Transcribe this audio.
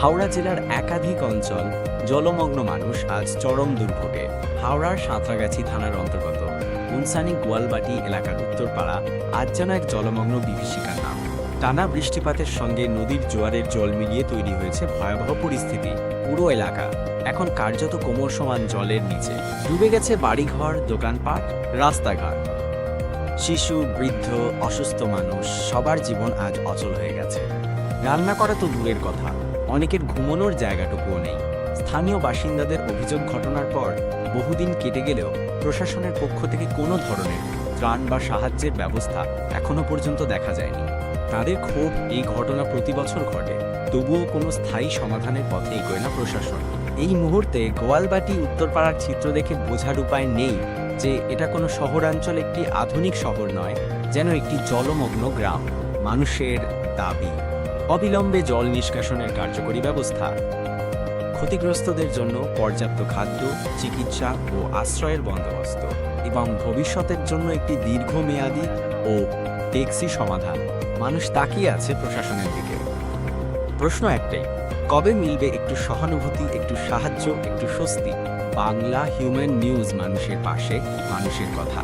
হাওড়া জেলার একাধিক অঞ্চল জলমগ্ন মানুষ আজ চরম দুর্ভোগে। হাওড়ার সাঁতরাগাছি থানার অন্তর্গত মুনসানি গোয়ালবাটি এলাকার উত্তরপাড়া আজ যেন এক জলমগ্ন বিভীষিকার নাম। টানা বৃষ্টিপাতের সঙ্গে নদীর জোয়ারের জল মিলিয়ে তৈরি হয়েছে ভয়াবহ পরিস্থিতি পুরো এলাকা। এখন কার্যত কোমর সমান জলের নিচে। ডুবে গেছে বাড়িঘর, দোকানপাট, রাস্তাঘাট। শিশু, বৃদ্ধ, অসুস্থ মানুষ, সবার জীবন আজ অচল হয়ে গেছে। রান্না করা তো দূরের কথা। অনেকের ঘুমানোর জায়গাটুকুও নেই। স্থানীয় বাসিন্দাদের অভিযোগ ঘটনার পর বহুদিন কেটে গেলেও প্রশাসনের পক্ষ থেকে কোনো ধরনের ত্রাণ বা সাহায্যের ব্যবস্থা এখনও পর্যন্ত দেখা যায়নি। তাদের ক্ষোভ এই ঘটনা প্রতি বছর ঘটে। তবুও কোনো স্থায়ী সমাধানের পথে এগোয় না প্রশাসন। এই মুহূর্তে গোয়ালবাটি উত্তরপাড়ার চিত্র দেখে বোঝার উপায় নেই যে এটা কোনো শহরাঞ্চল একটি আধুনিক শহর নয়, যেন একটি জলমগ্ন গ্রাম। মানুষের দাবি। অবিলম্বে জল নিষ্কাশনের কার্যকরী ব্যবস্থা। ক্ষতিগ্রস্তদের জন্য পর্যাপ্ত খাদ্য, চিকিৎসা ও আশ্রয়ের বন্দোবস্ত এবং ভবিষ্যতের জন্য একটি দীর্ঘমেয়াদী ও টেক্সি সমাধান। মানুষ তাকিয়ে আছে প্রশাসনের দিকে। প্রশ্ন একটাই, কবে মিলবে একটু সহানুভূতি, একটু সাহায্য, একটু স্বস্তি? বাংলা হিউম্যান নিউজ মানুষের পাশে, মানুষের কথা।